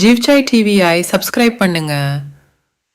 ஜீவ்சாய் டிவியை சப்ஸ்கிரைப் பண்ணுங்க.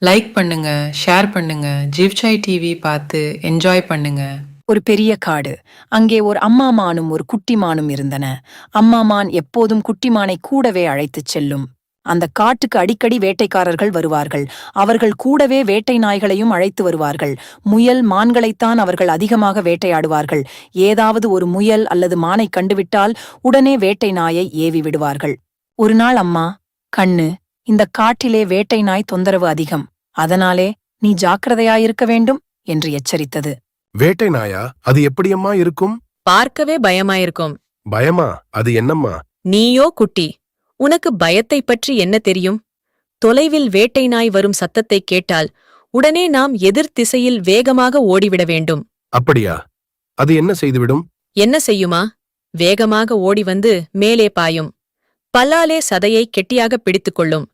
லைக் பண்ணுங்க ஷேர் பண்ணுங்க ஜீவ்சாய் டிவி பார்த்து என்ஜாய் பண்ணுங்க. ஒரு பெரிய காடு. அங்கே ஒரு அம்மா மானும் ஒரு குட்டி மானும் இருந்தன. அம்மா மான் எப்போதும் குட்டி மானை கூடவே அழைத்துச் செல்லும். அந்த காட்டுக்கு அடிக்கடி வேட்டைக்காரர்கள் வருவார்கள். அவர்கள் கூடவே வேட்டை நாய்களையும் அழைத்து வருவார்கள். முயல் மான்களைத்தான் அவர்கள் அதிகமாக வேட்டையாடுவார்கள். ஏதாவது ஒரு முயல் அல்லது மானை கண்டுவிட்டால் உடனே வேட்டை நாயை ஏவி விடுவார்கள். ஒரு நாள் அம்மா கண்ணு இந்த காட்டிலே வேட்டை நாய் தொந்தரவு அதிகம். அதனாலே நீ ஜாக்கிரதையாயிருக்க வேண்டும் என்று எச்சரித்தது. வேட்டை நாயா? அது எப்படியம்மா இருக்கும்? பார்க்கவே பயமாயிருக்கும். பயமா? அது என்னம்மா? நீயோ குட்டி உனக்கு பயத்தைப் பற்றி என்ன தெரியும்? தொலைவில் வேட்டை நாய் வரும் சத்தத்தைக் கேட்டால் உடனே நாம் எதிர் திசையில் வேகமாக ஓடிவிட வேண்டும். அப்படியா? அது என்ன செய்துவிடும்? என்ன செய்யுமா? வேகமாக ஓடி வந்து மேலே பாயும். பல்லாலே சதையை கெட்டியாக பிடித்துக் கொள்ளும்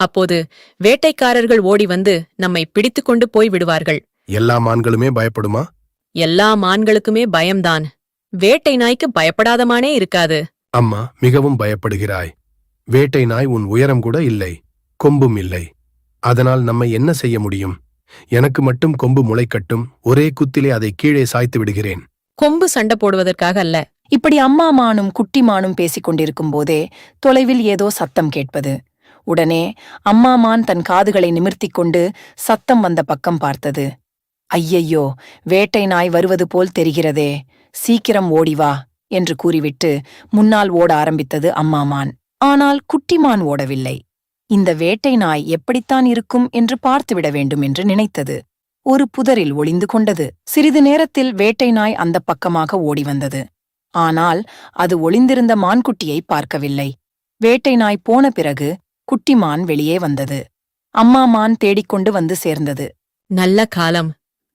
அப்போது வேட்டைக்காரர்கள் ஓடி வந்து நம்மை பிடித்துக்கொண்டு போய் விடுவார்கள். எல்லா மான்களுமே பயப்படுமா? எல்லா மான்களுக்குமே பயம்தான். வேட்டை நாய்க்கு பயப்படாத மானே இருக்காது. அம்மா மிகவும் பயப்படுகிறாய். வேட்டை நாய் உன் உயரம் கூட இல்லை கொம்பும் இல்லை. அதனால் நம்மை என்ன செய்ய முடியும்? எனக்கு மட்டும் கொம்பு முளைக்கட்டும் ஒரே குத்திலே அதை கீழே சாய்த்து விடுகிறேன். கொம்பு சண்டை போடுவதற்காக அல்ல இப்படி அம்மா மானும் குட்டி மானும் பேசிக் கொண்டிருக்கும் போதே தொலைவில் ஏதோ சத்தம் கேட்பது. உடனே அம்மா மான் தன் காதுகளை நிமிர்த்தி கொண்டு சத்தம் வந்த பக்கம் பார்த்தது. ஐயையோ வேட்டை நாய் வருவது போல் தெரிகிறதே. சீக்கிரம் ஓடி வா என்று கூறிவிட்டு முன்னால் ஓட ஆரம்பித்தது அம்மா மான் ஆனால் குட்டிமான் ஓடவில்லை. இந்த வேட்டை நாய் எப்படித்தான் இருக்கும் என்று பார்த்துவிட வேண்டும் என்று நினைத்தது. ஒரு புதரில் ஒளிந்து கொண்டது. சிறிது நேரத்தில் வேட்டை நாய் அந்த பக்கமாக ஓடி வந்தது. ஆனால் அது ஒளிந்திருந்த மான்குட்டியை பார்க்கவில்லை. வேட்டை நாய் போன பிறகு குட்டிமான் வெளியே வந்தது. அம்மா மான் தேடிக்கொண்டு வந்து சேர்ந்தது. நல்ல காலம்.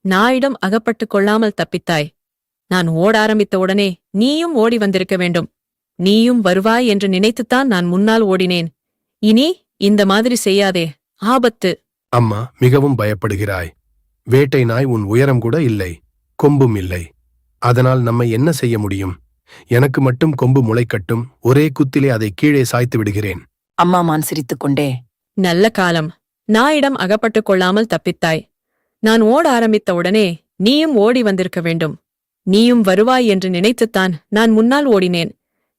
நாயிடம் அகப்பட்டுக் கொள்ளாமல் தப்பித்தாய். நான் ஓட ஆரம்பித்த உடனே நீயும் ஓடி வந்திருக்க வேண்டும். நீயும் வருவாய் என்று நினைத்துத்தான் நான் முன்னால் ஓடினேன். இனி இந்த மாதிரி செய்யாதே. ஆபத்து. அம்மா மிகவும் பயப்படுகிறாய். வேட்டை நாய் உன் உயரம் கூட இல்லை. கொம்பும் இல்லை. அதனால் நம்மை என்ன செய்ய முடியும்? எனக்கு மட்டும் கொம்பு முளைக்கட்டும் ஒரே குத்திலே அதை கீழே சாய்த்து விடுகிறேன். அம்மா மான் சிரித்துக்கொண்டே நல்ல காலம். நாயிடம் அகப்பட்டுக் கொள்ளாமல் தப்பித்தாய். நான் ஓட ஆரம்பித்த உடனே நீயும் ஓடி வந்திருக்க வேண்டும். நீயும் வருவாய் என்று நினைத்துத்தான் நான் முன்னால் ஓடினேன்.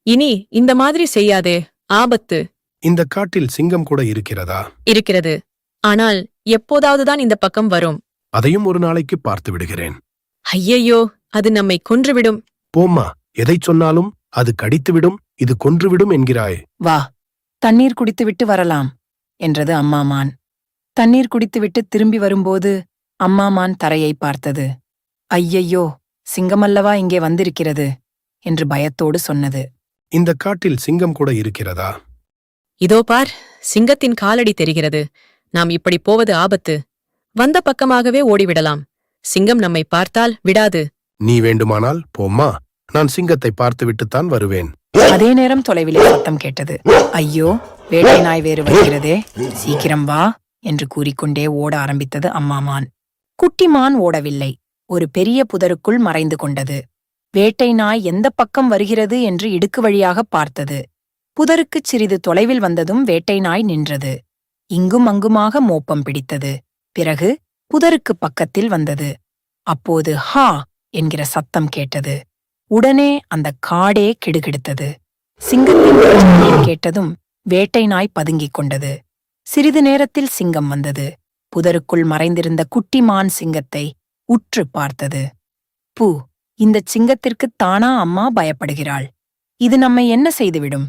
இனி இந்த மாதிரி செய்யாதே ஆபத்து. இந்த காட்டில் சிங்கம் கூட இருக்கிறதா? இருக்கிறது. ஆனால் எப்போதாவதுதான் இந்த பக்கம் வரும். அதையும் ஒரு நாளைக்கு பார்த்து விடுகிறேன். ஐயையோ அது நம்மை கொன்றுவிடும். போம்மா. எதைச் சொன்னாலும் அது கடித்துவிடும் இது கொன்றுவிடும் என்கிறாய். வா தண்ணீர் குடித்துவிட்டு வரலாம் என்றது அம்மா மான். தண்ணீர் குடித்துவிட்டு திரும்பி வரும்போது அம்மா மான் தரையை பார்த்தது. ஐயையோ சிங்கமல்லவா இங்கே வந்திருக்கிறது என்று பயத்தோடு சொன்னது. இந்த காட்டில் சிங்கம் கூட இருக்கிறதா? இதோ பார் சிங்கத்தின் காலடி தெரிகிறது. நாம் இப்படி போவது ஆபத்து. வந்த பக்கமாகவே ஓடிவிடலாம். சிங்கம் நம்மை பார்த்தால் விடாது. நீ வேண்டுமானால் போம்மா. நான் சிங்கத்தை பார்த்துவிட்டுத்தான் வருவேன். அதே நேரம் தொலைவிலே சத்தம் கேட்டது. ஐயோ வேட்டை நாய் வேறு வருகிறதே. சீக்கிரம் வா என்று கூறிக்கொண்டே ஓட ஆரம்பித்தது அம்மாமான். குட்டிமான் ஓடவில்லை. ஒரு பெரிய புதருக்குள் மறைந்து கொண்டது. வேட்டை நாய் எந்த பக்கம் வருகிறது? என்று இடுக்கு வழியாக பார்த்தது. புதருக்குச் சிறிது தொலைவில் வந்ததும் வேட்டை நாய் நின்றது. இங்கும் அங்குமாக மோப்பம் பிடித்தது. பிறகு புதருக்கு பக்கத்தில் வந்தது. அப்போது ஹா என்கிற சத்தம் கேட்டது. உடனே அந்த காடே கிடுகிடுத்தது. சிங்கத்தின் கேட்டதும் வேட்டை நாய் பதுங்கிக் கொண்டது. சிறிது நேரத்தில் சிங்கம் வந்தது. புதருக்குள் மறைந்திருந்த குட்டி மான் சிங்கத்தை உற்று பார்த்தது. பூ இந்தச் சிங்கத்திற்கு தானா அம்மா பயப்படுகிறாள். இது நம்மை என்ன செய்துவிடும்?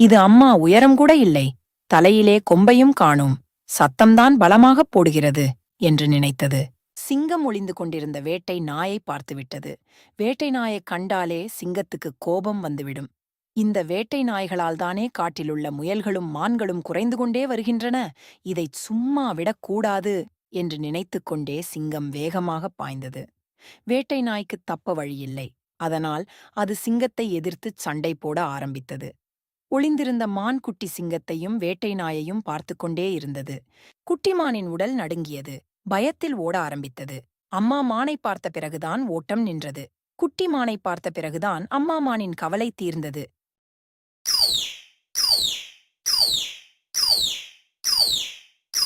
இது அம்மா உயரம் கூட இல்லை. தலையிலே கொம்பையும் காணும். சத்தம்தான் பலமாகப் போடுகிறது என்று நினைத்தது. சிங்கம் ஒளிந்து கொண்டிருந்த வேட்டை நாயை பார்த்துவிட்டது வேட்டை நாயைக் கண்டாலே சிங்கத்துக்கு கோபம் வந்துவிடும். இந்த வேட்டை நாய்களால் தானே காட்டிலுள்ள முயல்களும் மான்களும் குறைந்து கொண்டே வருகின்றன. இதைச் சும்மா விடக்கூடாது என்று நினைத்துக் கொண்டே சிங்கம் வேகமாகப் பாய்ந்தது. வேட்டை நாய்க்குத் தப்ப வழியில்லை. அதனால் அது சிங்கத்தை எதிர்த்துச் சண்டை போட ஆரம்பித்தது. ஒளிந்திருந்த மான் குட்டி சிங்கத்தையும் வேட்டை நாயையும் பார்த்துக் கொண்டே இருந்தது. குட்டிமானின் உடல் நடுங்கியது. பயத்தில் ஓட ஆரம்பித்தது. அம்மா மானை பார்த்த பிறகுதான் ஓட்டம் நின்றது. குட்டி மானை பார்த்த பிறகுதான் அம்மா மானின் கவலை தீர்ந்தது.